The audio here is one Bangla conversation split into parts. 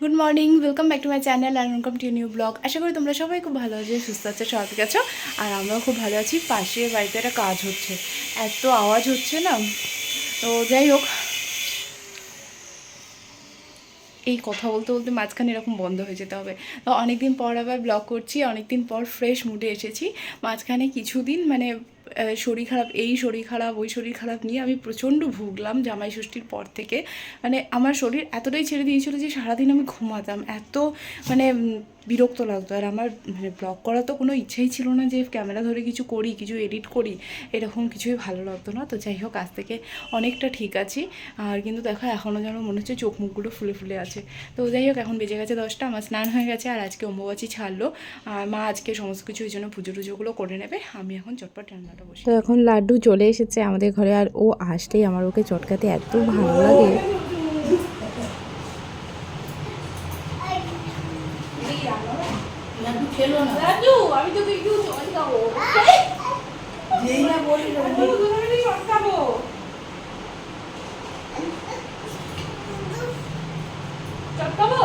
Good morning welcome back to my channel and welcome to new blog আশা করি তোমরা সবাই খুব ভালো আছো, সুস্থ আছো সবাই গেছো আর আমরাও খুব ভালো আছি। পাশের বাড়িতে একটা কাজ হচ্ছে, এত আওয়াজ হচ্ছে না। তো যাই হোক, এই কথা বলতে বলতে মাঝখানে এরকম বন্ধ হয়ে যেতে হবে। তো অনেকদিন পর আবার ব্লগ করছি, অনেকদিন পর ফ্রেশ মুডে এসেছি। মাঝখানে কিছুদিন মানে শরীর খারাপ, এই শরীর খারাপ, ওই শরীর খারাপ নিয়ে আমি প্রচণ্ড ভুগলাম জামাই ষষ্ঠীর পর থেকে। মানে আমার শরীর এতটাই ছেড়ে দিয়েছিল যে সারাদিন আমি ঘুমাতাম। এত মানে বিরক্ত লাগতো। আর আমার মানে ব্লগ করার তো কোনো ইচ্ছেই ছিল না যে ক্যামেরা ধরে কিছু করি কিছু এডিট করি এরকম কিছুই ভালো লাগতো না। তো যাই হোক আজ থেকে অনেকটা ঠিক আছি। আর কিন্তু দেখো এখনও যেন মনে হচ্ছে চোখ মুখগুলো ফুলে ফুলে আছে। তো যাই হোক এখন বেজে গেছে দশটা আমার স্নান হয়ে গেছে আর আজকে অম্বুবাচী ছাড়লো। আর মা আজকে সমস্ত কিছু ওই জন্য পুজো টুজোগুলো করে নেবে। আমি এখন চটপট রান্নাটা বসে তো এখন লাড্ডু চলে এসেছে আমাদের ঘরে আর ও আসলেই আমার ওকে চটকাতে এত ভালো লাগে রাজু আমি তোকে একটু চটকাবো চটকাবো চটকাবো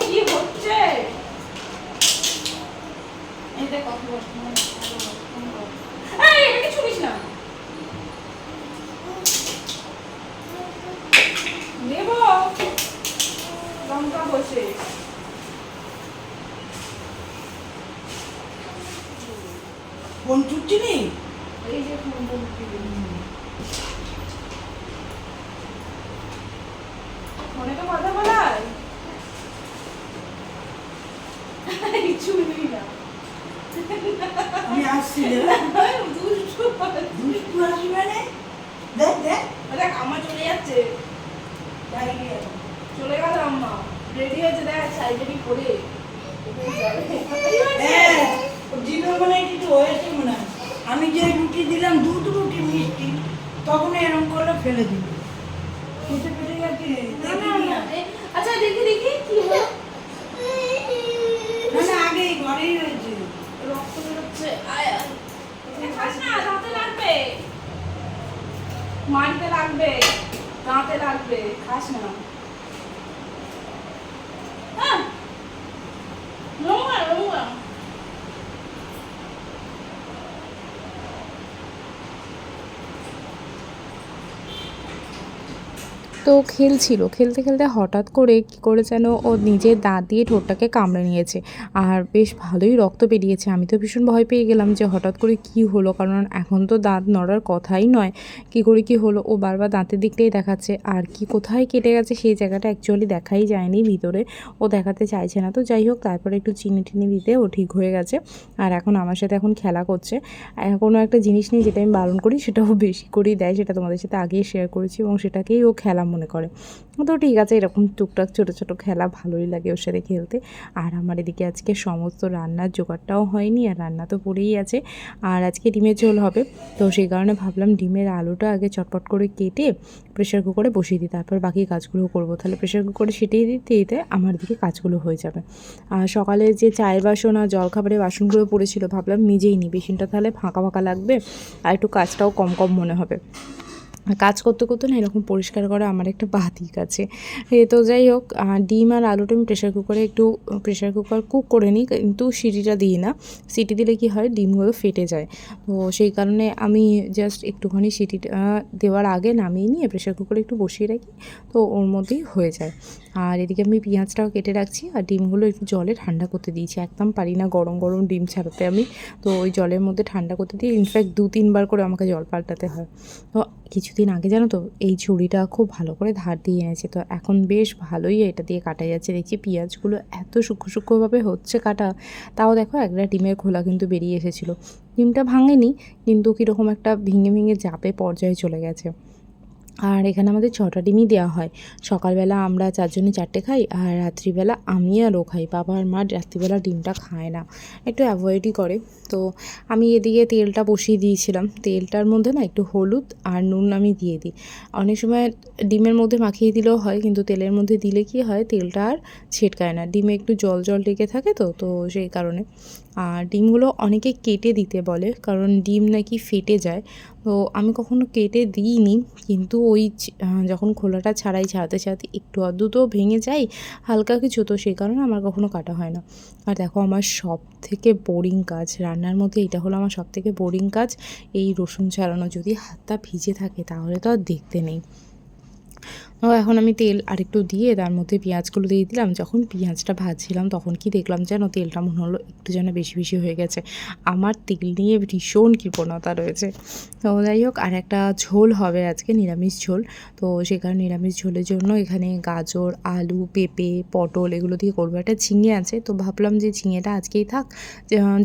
কি হচ্ছে এই দেখ কত কষ্ট এই এটাকে ছুড়িস না নেব লঙ্কা বসে ফোন চুটছি এই যে ফোনটা ফোনে তো কথা বলার। চুরি না। আমি আসছি দুষ্টু দুষ্টু আসবে মানে দেখ দেখ। দেখ আমার চলে যাচ্ছে। ডায়রিয়া চলে গেল আম্মা। রেডি হয়েছে দেখ সাইডেরই পরে হ্যাঁ জিভে মনে কিছু হয়েছে মনে হয়। আমি যে রুটি দিলাম দুধ রুটি মিষ্টি তখন এরকম করে ফেলে দিল খেতে গেছে এ- আচ্ছা দেখি দেখি কি হলো? না না আগে ঘরেই রক্ত বেরোচ্ছে আয় খাস না দাঁতে লাগবে। মাটিতে লাগবে দাঁতে লাগবে খাস না। তো খেলছিল। খেলতে খেলতে হঠাৎ করে কি করে যেন ও নিজের দাঁত দিয়ে ঠোঁটটাকে কামড়ে নিয়েছে আর বেশ ভালোই রক্ত বেরিয়েছে। আমি তো ভীষণ ভয় পেয়ে গেলাম যে হঠাৎ করে কি হলো, কারণ এখন তো দাঁত নড়ার কথাই নয়। কি করে কি হলো, ও বারবার দাঁতের দিকটাই দেখাচ্ছে। আর কি কোথায় কেটে গেছে সেই জায়গাটা অ্যাকচুয়ালি দেখাই যায়নি ভিতরে। ও দেখাতে চাইছে না। তো যাই হোক, তারপরে একটু চিনি টিনি দিতে ও ঠিক হয়ে গেছে। আর এখন আমার সাথে এখন খেলা করছে। কোনো একটা জিনিস নিয়ে যেটা আমি বারণ করি, সেটাও বেশি করেই দেয়। সেটা তোমাদের সাথে আগেই শেয়ার করেছি এবং সেটাকেই ও খেলা মনে করে। তো ঠিক আছে, এরকম টুকটাক ছোটো ছোটো খেলা ভালোই লাগে ওর সাথে খেলতে। আর আমার এদিকে আজকে সমস্ত রান্নার জোগাড়টাও হয়নি, আর রান্না তো পড়েই আছে। আর আজকে ডিমের ঝোল হবে। তো সেই কারণে ভাবলাম ডিমের আলুটা আগে চটপট করে কেটে প্রেশার কুকারে বসিয়ে দিই, তারপর বাকি কাজগুলো করব। তাহলে প্রেশার কুকারে সেটাই দিতে দিতে আমার দিকে কাজগুলো হয়ে যাবে। আর সকালে যে চায়ের বাসন আর জলখাবারের বাসনগুলো পড়েছিল, ভাবলাম নিজেই নিই। বেসিনটা তাহলে ফাঁকা ফাঁকা লাগবে, আর একটু কাজটাও কম কম মনে হবে। কাজ করতে করতে না এরকম পরিষ্কার করা আমার একটা বাতিক আছে। তো যাই হোক ডিম আর আলুটা আমি প্রেশার কুকারে একটু প্রেশার কুকার কুক করে নিই, কিন্তু সিটিটা দিই না। সিটি দিলে কি হয়, ডিমগুলো ফেটে যায়। তো সেই কারণে আমি জাস্ট একটুখানি সিটিটা দেওয়ার আগে নামিয়ে নিয়ে প্রেশার কুকারে একটু বসিয়ে রাখি, তো ওর মধ্যেই হয়ে যায়। আর এদিকে আমি পেঁয়াজটাও কেটে রাখছি আর ডিমগুলো একটু জলে ঠান্ডা করতে দিয়েছি। একদম পারি না গরম গরম ডিম ছাড়াতে আমি। তো ওই জলের মধ্যে ঠান্ডা করতে দিয়ে ইনফ্যাক্ট দু, তিনবার করে আমাকে জল পাল্টাতে হয়। তো কিছুদিন আগে জানো তো, এই ছুরিটা খুব ভালো করে ধার দিয়ে এনেছে। তো এখন বেশ ভালোই এটা দিয়ে কাটা যাচ্ছে। দেখছি পেঁয়াজগুলো এত সূক্ষ্ম সূক্ষ্মভাবে হচ্ছে কাটা, তাও দেখো একটা ডিমের খোলা কিন্তু বেরিয়ে এসেছিল। ডিমটা ভাঙেনি, কিন্তু কীরকম একটা ভেঙে ভেঙে জাপে পর্যায়ে চলে গেছে। আর এখানে আমাদের ছটা ডিমই দেওয়া হয়। সকালবেলা আমরা চারজনে চারটে খাই আর রাত্রিবেলা আমি আর ও খাই। বাবা আর মা রাত্রিবেলা ডিমটা খায় না। একটু অ্যাভয়েডই করে। তো আমি এদিকে তেলটা বসিয়ে দিয়েছিলাম। তেলটার মধ্যে না একটু হলুদ আর নুন আমি দিয়ে দিই। অনেক সময় ডিমের মধ্যে মাখিয়ে দিলেও হয়, কিন্তু তেলের মধ্যে দিলে কি হয়, তেলটা আর ছেটকায় না। ডিমে একটু জল জল লেগে থাকে তো তো সেই কারণে। আর ডিমগুলো অনেকে কেটে দিতে বলে, কারণ ডিম নাকি ফেটে যায়। তো আমি কখনো কেটে দিইনি। কিন্তু ওই যখন খোলাটা ছাড়াই ছাড়াতে ছাড়াতে একটু আধটু তো ভেঙে যায়, হালকা কিছু, তো সেই কারণে আমার কখনো কাটা হয় না। আর দেখো, আমার সব থেকে বোরিং কাজ, রান্নার মধ্যে এটা হলো আমার সব থেকে বোরিং কাজ, এই রসুন ছাড়ানো। যদি হাতটা ভিজে থাকে, তাহলে তো আর দেখতে নেই। এখন আমি তেল আরেকটু দিয়ে তার মধ্যে পেঁয়াজগুলো দিয়ে দিলাম। যখন পেঁয়াজটা ভাজছিলাম তখন কি দেখলাম যেন তেলটা মনে হলো একটু যেন বেশি বেশি হয়ে গেছে। আমার তেল নিয়ে ভীষণ কৃপণতা রয়েছে। তো যাই হোক, আর একটা ঝোল হবে আজকে, নিরামিষ ঝোল। তো সেখানে নিরামিষ ঝোলের জন্য এখানে গাজর, আলু, পেঁপে, পটল এগুলো দিয়ে করব। একটা ঝিঙে আছে, তো ভাবলাম যে ঝিঙেটা আজকেই থাক।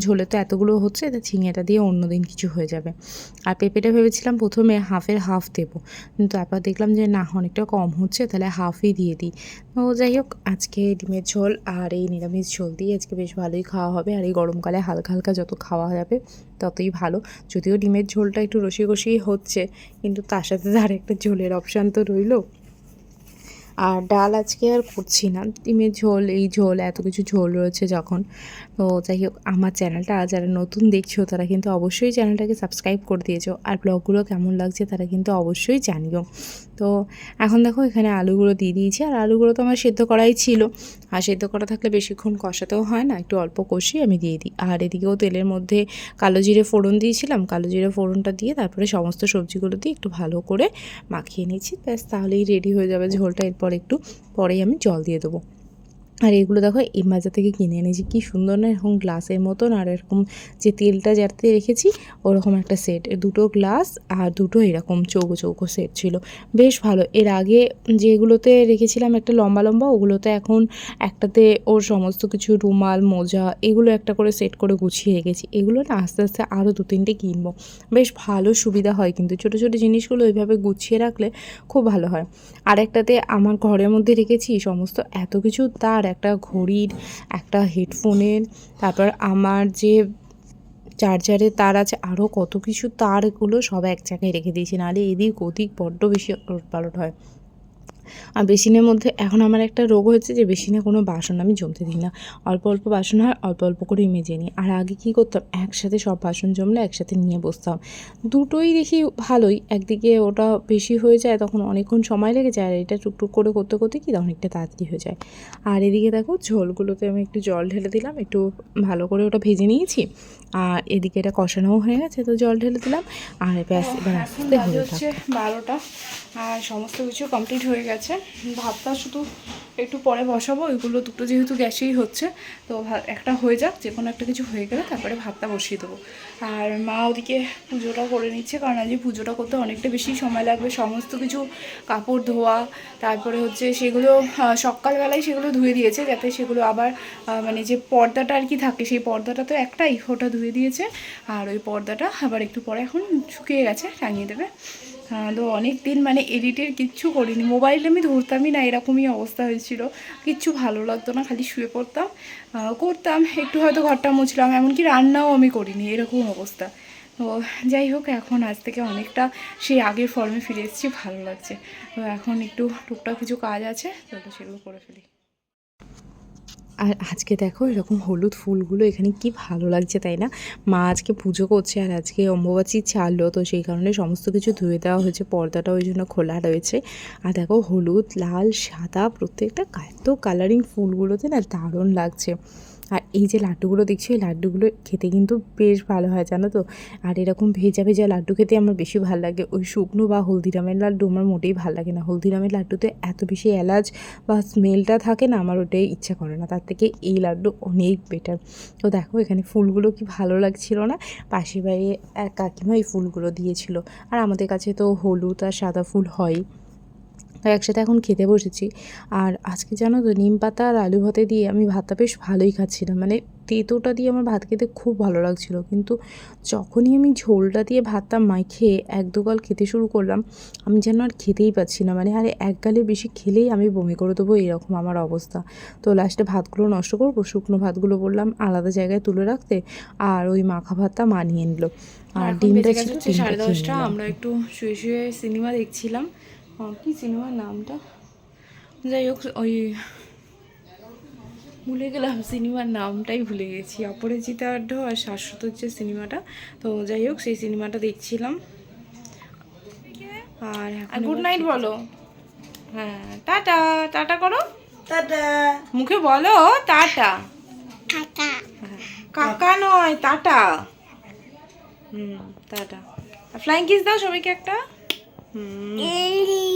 ঝোলে তো এতগুলো হচ্ছে, তা ঝিঙেটা দিয়ে অন্য দিন কিছু হয়ে যাবে। আর পেঁপেটা ভেবেছিলাম প্রথমে হাফের হাফ দেবো। কিন্তু তারপর দেখলাম যে না, অনেকটা কম হচ্ছে, তাহলে হাফই দিয়ে দিই। তো যাই হোক, আজকে ডিমের ঝোল আর এই নিরামিষ ঝোল দিয়ে আজকে বেশ ভালোই খাওয়া হবে। আর এই গরমকালে হালকা হালকা যত খাওয়া যাবে, ততই ভালো। যদিও ডিমের ঝোলটা একটু রসি রসিয়ে হচ্ছে, কিন্তু তার সাথে তার একটা ঝোলের অপশান তো রইল। আর ডাল আজকে আর করছি না। ডিমের ঝোল, এই ঝোল, এত কিছু ঝোল রয়েছে যখন। তো যাই হোক, আমার চ্যানেলটা যারা নতুন দেখছ, তারা কিন্তু অবশ্যই চ্যানেলটাকে সাবস্ক্রাইব করে দিয়েছ। আর ব্লগগুলো কেমন লাগছে, তারা কিন্তু অবশ্যই জানিও। তো এখন দেখো এখানে আলুগুলো দিয়ে দিয়েছি। আর আলুগুলো তো আমার সেদ্ধ করাই ছিল। আর সেদ্ধ করা থাকলে বেশিক্ষণ কষাতেও হয় না, একটু অল্প কষিয়ে আমি দিয়ে দিই। আর এদিকেও তেলের মধ্যে কালো জিরে ফোড়ন দিয়েছিলাম। কালো জিরে ফোড়নটা দিয়ে তারপরে সমস্ত সবজিগুলো দিয়ে একটু ভালো করে মাখিয়ে নিয়েছি। ব্যাস, তাহলেই রেডি হয়ে যাবে ঝোলটা। এরপর একটু পরেই আমি জল দিয়ে দেবো। আর এগুলো দেখো এই বাজার থেকে কিনে এনেছি। কি সুন্দর না, এরকম গ্লাসের মতন আর এরকম যে তেলটা যাতে রেখেছি, ওরকম একটা সেট। দুটো গ্লাস আর দুটো এরকম চৌকো চৌকো সেট ছিল। বেশ ভালো। এর আগে যেগুলোতে রেখেছিলাম একটা লম্বা লম্বা, ওগুলোতে এখন একটাতে ওর সমস্ত কিছু রুমাল, মোজা এগুলো একটা করে সেট করে গুছিয়ে রেখেছি। এগুলো না আস্তে আস্তে আরও দু তিনটে কিনবো। বেশ ভালো সুবিধা হয় কিন্তু ছোটো ছোটো জিনিসগুলো ওইভাবে গুছিয়ে রাখলে খুব ভালো হয়। আর একটাতে আমার ঘরের মধ্যে রেখেছি সমস্ত, এত কিছু তার একটা ঘড়ির, একটা হেডফোনের, তারপর আমার যে চার্জারের তার আছে আরও কত কিছু তারগুলো সব এক জায়গায় রেখে দিয়েছি। নাহলে এদিক ওদিক বড্ড বেশি পালট হয়। আর বেসিনের মধ্যে এখন আমার একটা রোগ হয়েছে যে বেসিনে কোনো বাসন আমি জমতে দিই না। অল্প অল্প বাসন হয়, অল্প অল্প করে মেজে নিই। আর আগে কী করতাম? একসাথে সব বাসন জমলে একসাথে নিয়ে বসতাম। দুটোই দেখি ভালোই। একদিকে ওটা বেশি হয়ে যায়, তখন অনেকক্ষণ সময় লেগে যায়, আর এটা টুকটুক করে করতে করতে কি অনেকটা তাড়াতাড়ি হয়ে যায়। আর এদিকে দেখো, ঝোলগুলোতে আমি একটু জল ঢেলে দিলাম, একটু ভালো করে ওটা ভেজে নিয়েছি। আর এদিকে এটা কষানোও হয়ে গেছে, তো জল ঢেলে দিলাম। আর ব্যাস, এবার আস্তে হয়ে বারোটা, আর সমস্ত কিছু কমপ্লিট হয়ে গেছে। ভাতটা শুধু একটু পরে বসাবো, ওইগুলো দুটো যেহেতু গ্যাসেই হচ্ছে, তো একটা হয়ে যাক, যে কোনো একটা কিছু হয়ে গেলে তারপরে ভাতটা বসিয়ে দেবো। আর মা ওদিকে পুজোটা করে নিচ্ছে, কারণ আজকে পুজোটা করতে অনেকটা বেশি সময় লাগবে। সমস্ত কিছু কাপড় ধোয়া, তারপরে হচ্ছে সেগুলো সকালবেলায় সেগুলো ধুয়ে দিয়েছে, যাতে সেগুলো আবার মানে যে পর্দাটা আর কি থাকে, সেই পর্দাটা তো একটাই, ওটা ধুয়ে দিয়েছে। আর ওই পর্দাটা আবার একটু পরে এখন শুকিয়ে গেছে, টাঙিয়ে দেবে। তো অনেক দিন মানে এডিটের কিচ্ছু করিনি। মোবাইল আমি ধরতামই না, এরকমই অবস্থা হয়েছিল। কিচ্ছু ভালো লাগতো না, খালি শুয়ে পড়তাম। করতাম, একটু হয়তো ঘরটা মুছলাম, এমনকি রান্নাও আমি করিনি, এরকম অবস্থা। তো যাই হোক, এখন আজ থেকে অনেকটা সেই আগের ফর্মে ফিরে এসেছি, ভালো লাগছে। তো এখন একটু টুকটাক কিছু কাজ আছে, তো সেগুলো করে ফেলি। আর আজকে দেখো এরকম হলুদ ফুলগুলো এখানে কি ভালো লাগছে, তাই না? মা আজকে পুজো করছে আর আজকে অম্বুবাচী ছাড়লো তো সেই কারণে সমস্ত কিছু ধুয়ে দেওয়া হয়েছে, পর্দাটা ওই জন্য খোলা রয়েছে। আর দেখো হলুদ, লাল, সাদা, প্রত্যেকটা এত কালারিং ফুলগুলোতে না দারুণ লাগছে। আর এই যে লাড্ডুগুলো দেখছি, এই লাড্ডুগুলো খেতে কিন্তু বেশ ভালো হয়, জানো তো? আর এরকম ভেজা ভেজা লাড্ডু খেতে আমার বেশি ভালো লাগে। ওই শুকনো বা হলদিরামের লাড্ডু আমার মোটেই ভালো লাগে না। হলদিরামের লাড্ডুতে এত বেশি এলাচ বা স্মেলটা থাকে না, আমার ওটাই ইচ্ছা করে না। তার থেকে এই লাড্ডু অনেক বেটার তো দেখো, এখানে ফুলগুলো কি ভালো লাগছিল না? বাড়ি এক কাকিমা এই ফুলগুলো দিয়েছিল। আর আমাদের কাছে তো হলুদ আর সাদা ফুল হয় তো একসাথে এখন খেতে বসেছি। আর আজকে জানো তো নিম পাতা আর আলু ভাতে দিয়ে আমি ভাতটা বেশ ভালোই খাচ্ছিলাম। মানে তেঁতোটা দিয়ে আমার ভাত খেতে খুব ভালো লাগছিল। কিন্তু যখনই আমি ঝোলটা দিয়ে ভাতটা মাখে এক দু দুগাল খেতে শুরু করলাম আমি যেন আর খেতেই পাচ্ছি না। মানে আরে এক গালে বেশি খেলেই আমি বমি করে দেবো এরকম আমার অবস্থা। তো লাস্টে ভাতগুলো নষ্ট করব শুকনো ভাতগুলো বললাম আলাদা জায়গায় তুলে রাখতে আর ওই মাখা ভাতটা মানিয়ে নিল। আর ডিমটা ছিল সাড়ে দশটা আমরা একটু শুয়ে শুয়ে সিনেমা দেখছিলাম। কি সিনেমার নামটা? যাই হোক ওই ভুলে গেলাম সিনেমার নামটাই ভুলে গেছি। অপরাজিতা আড্ড আর শাশ্বত হচ্ছে সিনেমাটা। তো যাই হোক সেই সিনেমাটা দেখছিলাম। আর গুড নাইট বলো। হ্যাঁ টাটা টাটা করো। টাটা। মুখে বলো টাটা। হ্যাঁ, কাকা নয় টাটা। হুম টাটা। ফ্লাইং কিস দাও সবাইকে একটা। হুম